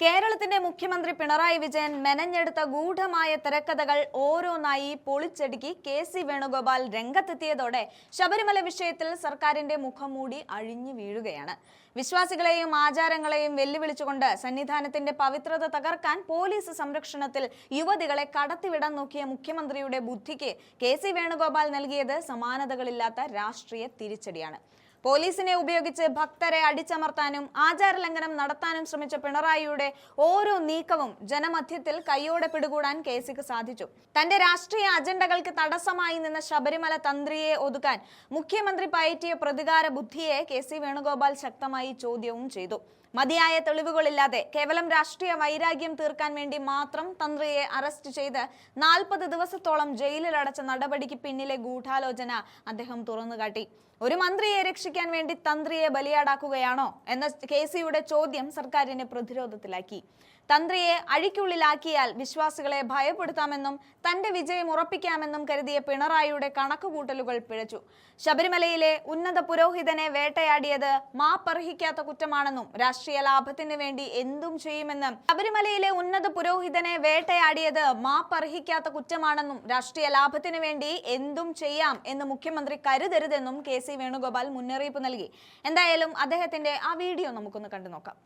കേരളത്തിന്റെ മുഖ്യമന്ത്രി പിണറായി വിജയൻ മെനഞ്ഞെടുത്ത ഗൂഢമായ തിരക്കഥകൾ ഓരോന്നായി പൊളിച്ചടുക്കി കെ സി വേണുഗോപാൽ രംഗത്തെത്തിയതോടെ ശബരിമല വിഷയത്തിൽ സർക്കാരിന്റെ മുഖംമൂടി അഴിഞ്ഞു വീഴുകയാണ്. വിശ്വാസികളെയും ആചാരങ്ങളെയും വെല്ലുവിളിച്ചുകൊണ്ട് സന്നിധാനത്തിന്റെ പവിത്രത തകർക്കാൻ പോലീസ് സംരക്ഷണത്തിൽ യുവതികളെ കടത്തിവിടാൻ നോക്കിയ മുഖ്യമന്ത്രിയുടെ ബുദ്ധിക്ക് കെ സി വേണുഗോപാൽ നൽകിയത് സമാനതകളില്ലാത്ത രാഷ്ട്രീയ തിരിച്ചടിയാണ്. പോലീസിനെ ഉപയോഗിച്ച് ഭക്തരെ അടിച്ചമർത്താനും ആചാരലംഘനം നടത്താനും ശ്രമിച്ച പിണറായിയുടെ ഓരോ നീക്കവും ജനമധ്യത്തിൽ കയ്യോടെ പിടികൂടാൻ കേസിക്ക് സാധിച്ചു. തന്റെ രാഷ്ട്രീയ അജണ്ടകൾക്ക് തടസ്സമായി നിന്ന ശബരിമല തന്ത്രിയെ ഒതുക്കാൻ മുഖ്യമന്ത്രി പയറ്റിയ പ്രതികാര ബുദ്ധിയെ കെ സി വേണുഗോപാൽ ശക്തമായി ചോദ്യവും ചെയ്തു. മതിയായ തെളിവുകളില്ലാതെ കേവലം രാഷ്ട്രീയ വൈരാഗ്യം തീർക്കാൻ വേണ്ടി മാത്രം തന്ത്രിയെ അറസ്റ്റ് ചെയ്ത് നാൽപ്പത് ദിവസത്തോളം ജയിലിലടച്ച നടപടിക്ക് പിന്നിലെ ഗൂഢാലോചന അദ്ദേഹം തുറന്നുകാട്ടി. ഒരു മന്ത്രിയെ രക്ഷിക്കാൻ വേണ്ടി തന്ത്രിയെ ബലിയാടാക്കുകയാണോ എന്ന കെ സിയുടെ ചോദ്യം സർക്കാരിനെ പ്രതിരോധത്തിലാക്കി. തന്ത്രിയെ അഴിക്കുള്ളിലാക്കിയാൽ വിശ്വാസികളെ ഭയപ്പെടുത്താമെന്നും തന്റെ വിജയം ഉറപ്പിക്കാമെന്നും കരുതിയ പിണറായിയുടെ കണക്കുകൂട്ടലുകൾ പിഴച്ചു. ശബരിമലയിലെ ഉന്നത പുരോഹിതനെ വേട്ടയാടിയത് മാപ്പർഹിക്കാത്ത കുറ്റമാണെന്നും രാഷ്ട്രീയ ലാഭത്തിന് വേണ്ടി എന്തും ചെയ്യുമെന്നും ശബരിമലയിലെ ഉന്നത പുരോഹിതനെ വേട്ടയാടിയത് മാപ്പർഹിക്കാത്ത കുറ്റമാണെന്നും രാഷ്ട്രീയ ലാഭത്തിന് വേണ്ടി എന്തും ചെയ്യാം എന്ന് മുഖ്യമന്ത്രി കരുതരുതെന്നും കെ സി വേണുഗോപാൽ മുന്നറിയിപ്പ് നൽകി. എന്തായാലും അദ്ദേഹത്തിന്റെ ആ വീഡിയോ നമുക്കൊന്ന് കണ്ടു നോക്കാം.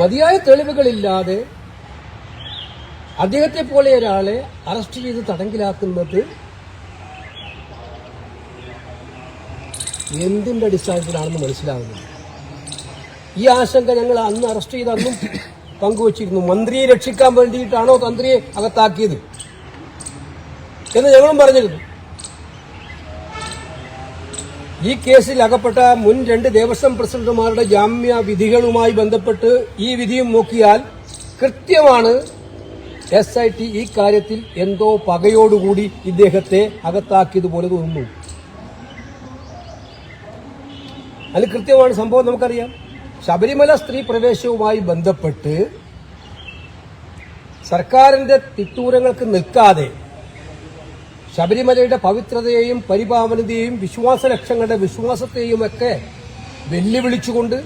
മതിയായ തെളിവുകളില്ലാതെ അദ്ദേഹത്തെ പോലെ ഒരാളെ അറസ്റ്റ് ചെയ്ത് തടങ്കിലാക്കുന്നത് എന്തിന്റെ അടിസ്ഥാനത്തിലാണെന്ന് മനസ്സിലാകുന്നില്ല ഈ ആശങ്ക ഞങ്ങൾ അന്ന് അറസ്റ്റ് ചെയ്ത് അന്നും പങ്കുവച്ചിരുന്നു. മന്ത്രിയെ രക്ഷിക്കാൻ വേണ്ടിയിട്ടാണോ തന്ത്രിയെ അകത്താക്കിയത് എന്ന് ഞങ്ങളും പറഞ്ഞിരുന്നു. ഈ കേസിൽ അകപ്പെട്ട മുൻ രണ്ട് ദേവസ്വം പ്രസിഡന്റുമാരുടെ ജാമ്യ വിധികളുമായി ബന്ധപ്പെട്ട് ഈ വിധിയും നോക്കിയാൽ കൃത്യമാണ് എസ് ഐ ടി ഈ കാര്യത്തിൽ എന്തോ പകയോടുകൂടി ഇദ്ദേഹത്തെ അകത്താക്കിയതുപോലെ തോന്നുന്നു. അതിൽ കൃത്യമാണ് സംഭവം നമുക്കറിയാം. ശബരിമല സ്ത്രീ പ്രവേശവുമായി ബന്ധപ്പെട്ട് സർക്കാരിന്റെ തിട്ടൂരങ്ങൾക്ക് നിൽക്കാതെ ശബരിമലയുടെ പവിത്രതയെയും പരിപാവനതയെയും വിശ്വാസ ലക്ഷങ്ങളുടെ വിശ്വാസത്തെയും ഒക്കെ വെല്ലുവിളിച്ചുകൊണ്ട്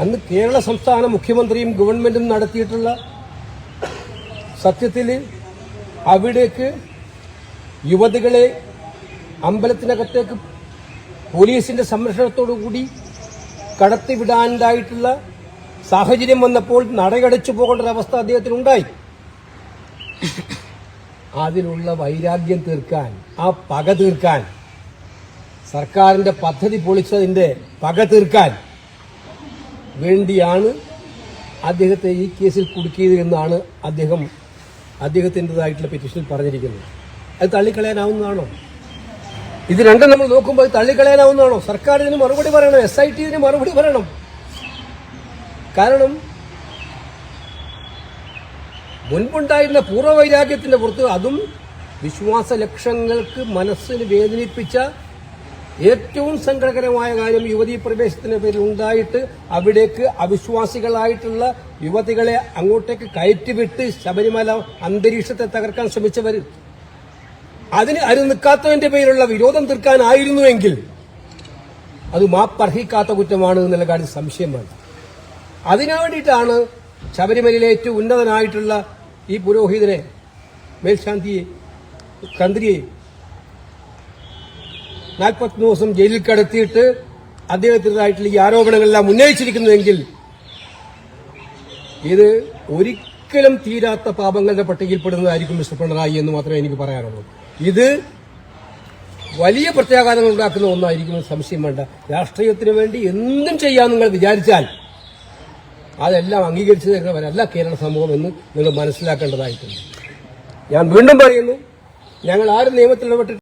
അന്ന് കേരള സംസ്ഥാന മുഖ്യമന്ത്രിയും ഗവൺമെന്റും നടത്തിയിട്ടുള്ള സത്യത്തിൽ അവിടേക്ക് യുവതികളെ അമ്പലത്തിനകത്തേക്ക് പോലീസിന്റെ സംരക്ഷണത്തോടു കൂടി കടത്തിവിടാനുണ്ടായിട്ടുള്ള സാഹചര്യം വന്നപ്പോൾ നടയടച്ചു പോകേണ്ട ഒരു അവസ്ഥ അദ്ദേഹത്തിനുണ്ടായി. അതിനുള്ള വൈരാഗ്യം തീർക്കാൻ ആ പക തീർക്കാൻ സർക്കാരിന്റെ പദ്ധതി പൊളിച്ചതിന്റെ പക തീർക്കാൻ വേണ്ടിയാണ് അദ്ദേഹത്തെ ഈ കേസിൽ കുടുക്കിയത് എന്നാണ് അദ്ദേഹം അദ്ദേഹത്തിന്റെതായിട്ടുള്ള പെറ്റീഷനിൽ പറഞ്ഞിരിക്കുന്നത്. അത് തള്ളിക്കളയാനാവുന്നതാണോ? ഇത് രണ്ടും നമ്മൾ നോക്കുമ്പോൾ തള്ളിക്കളയാനാവുന്നതാണോ? സർക്കാർ ഇതിന് മറുപടി പറയണം എസ് ഐ ടി ഇതിന് മറുപടി പറയണം. കാരണം മുൻപുണ്ടായിരുന്ന പൂർവവൈരാഗ്യത്തിന്റെ പുറത്ത് അതും വിശ്വാസ ലക്ഷ്യങ്ങൾക്ക് മനസ്സിന് വേദനിപ്പിച്ച ഏറ്റവും സങ്കടകരമായ കാര്യം യുവതീ പ്രവേശത്തിന്റെ പേരിൽ ഉണ്ടായിട്ട് അവിടേക്ക് അവിശ്വാസികളായിട്ടുള്ള യുവതികളെ അങ്ങോട്ടേക്ക് കയറ്റിവിട്ട് ശബരിമല അന്തരീക്ഷത്തെ തകർക്കാൻ ശ്രമിച്ചവർ. അതിന് അരു നിൽക്കാത്തതിന്റെ പേരിലുള്ള വിരോധം തീർക്കാനായിരുന്നുവെങ്കിൽ അത് മാപ്പർഹിക്കാത്ത കുറ്റമാണ് എന്നുള്ള കാര്യം സംശയം വേണ്ട. അതിനു വേണ്ടിയിട്ടാണ് ശബരിമലയിലെ ഏറ്റവും ഉന്നതനായിട്ടുള്ള ഈ പുരോഹിതനെ മേൽശാന്തിയെ തന്ത്രിയെ നാൽപ്പത്തി ദിവസം ജയിലിൽ കടത്തിയിട്ട് അദ്ദേഹത്തിന്റെതായിട്ടുള്ള ഈ ആരോപണങ്ങളെല്ലാം ഉന്നയിച്ചിരിക്കുന്നുവെങ്കിൽ ഇത് ഒരിക്കലും തീരാത്ത പാപങ്ങളുടെ പട്ടികയിൽപ്പെടുന്നതായിരിക്കും മിസ്റ്റർ പിണറായി എന്ന് മാത്രമേ എനിക്ക് പറയാനുള്ളൂ. ഇത് വലിയ പ്രത്യാഘാതങ്ങൾ ഉണ്ടാക്കുന്ന ഒന്നായിരിക്കും സംശയം വേണ്ട. രാഷ്ട്രീയത്തിന് വേണ്ടി എന്തും ചെയ്യാൻ നിങ്ങൾ വിചാരിച്ചാൽ അതെല്ലാം അംഗീകരിച്ചു തരുന്നവരല്ല കേരള സമൂഹം എന്ന് നിങ്ങൾ മനസ്സിലാക്കേണ്ടതായിട്ടുണ്ട്. ഞാൻ വീണ്ടും പറയുന്നു ഞങ്ങൾ ആരും നിയമത്തിൽ ഇടപെട്ടിട്ട്